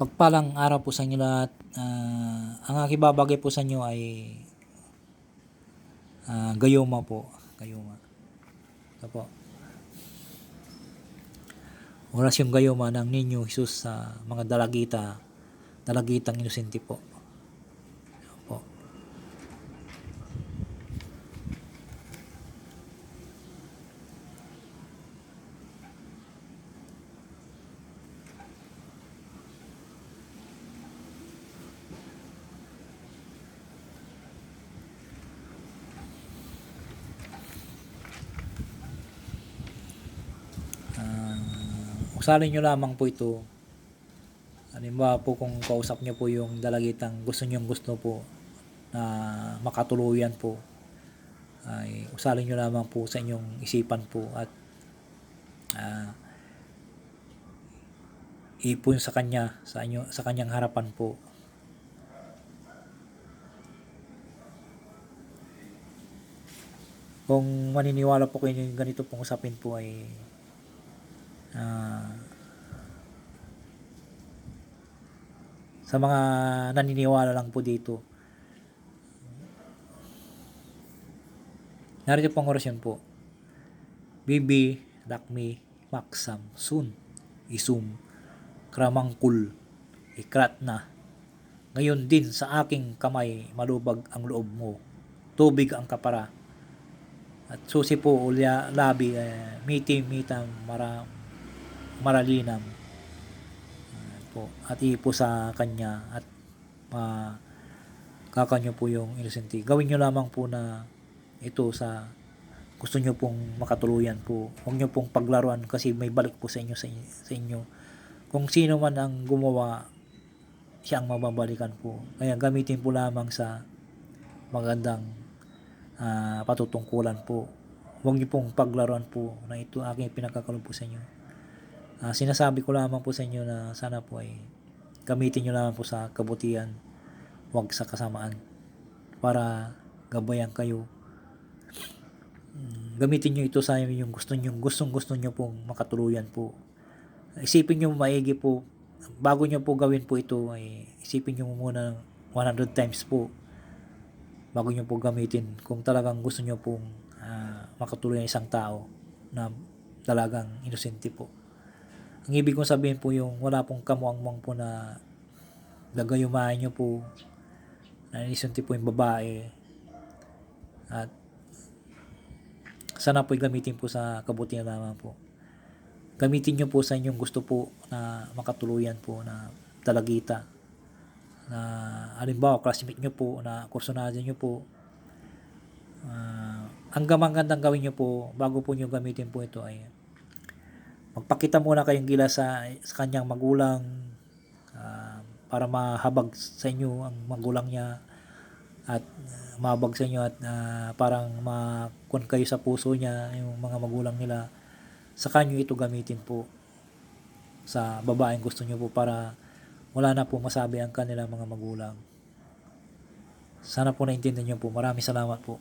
Pagpalang araw po sa inyo lahat. Ah, ang aking babagay po sa inyo ay ah, gayuma po. Gayuma. Ito po. Oras yung gayuma ng Ninyo Jesus sa mga dalagita. Dalagitang inosente po. Ito po. Ah, usalin nyo lamang po ito. Halimbawa po kung kausap nyo po yung dalagitang gusto nyong gusto po na makatuluyan po ay usalin nyo lamang po sa inyong isipan po at ah, ipon sa kanya sa inyo sa kanyang harapan po kung maniniwala po kayo yung ganito pong usapin po ay ah, sa mga naniniwala lang po dito narito pong orasyon po Bibi, Lakmi, Maksam, Sun, Isum, Kramangkul, Ikrat na. Ngayon din sa aking kamay malubag ang loob mo. Tubig ang kapara. At susi po ulya labi eh, miti mitam mara maralinam. Ayan po. At ipo sa kanya at ma kakanyo po yung inosente. Gawin nyo lamang po na ito sa gusto nyo pong makatuluyan po. Huwag nyo pong paglaruan kasi may balik po sa inyo sa, sa inyo. Kung sino man ang gumawa, siya ang mababalikan po. Kaya gamitin po lamang sa magandang ah, patutungkulan po. Huwag nyo pong paglaruan po na ito aking pinagkakalong po sa inyo. Ah, sinasabi ko lamang po sa inyo na sana po ay gamitin nyo lamang po sa kabutihan, huwag sa kasamaan. Para gabayan kayo. Mm, gamitin nyo ito sa yung gusto nyo, gustong gusto nyo pong makatuluyan po. Isipin nyo maigi po, bago nyo po gawin po ito, ay isipin nyo muna 100 times po. Bago nyo po gamitin. Kung talagang gusto nyo pong ah, makatuluyan isang tao na talagang inosente po. Ang ibig kong sabihin po yung wala pong kamuang-muang po na gagayumahin nyo po na inosente po yung babae at sana po gamitin po sa kabutihan lamang po. Gamitin nyo po sa inyong gusto po na makatuluyan po na dalagita. Na halimbawa, classmate nyo po, na kursunado nyo po. Uh, ang gamang-gandang gawin nyo po, bago po nyo gamitin po ito ay magpakita muna kayong gila sa, sa kanyang magulang ah, para mahabag sa inyo ang magulang niya at uh, mabag sa inyo at uh, parang makun kayo sa puso niya yung mga magulang nila. Sa kanyo ito gamitin po sa babaeng gusto niyo po para wala na po masabi ang kanilang mga magulang. Sana po naintindihan niyo po. Maraming salamat po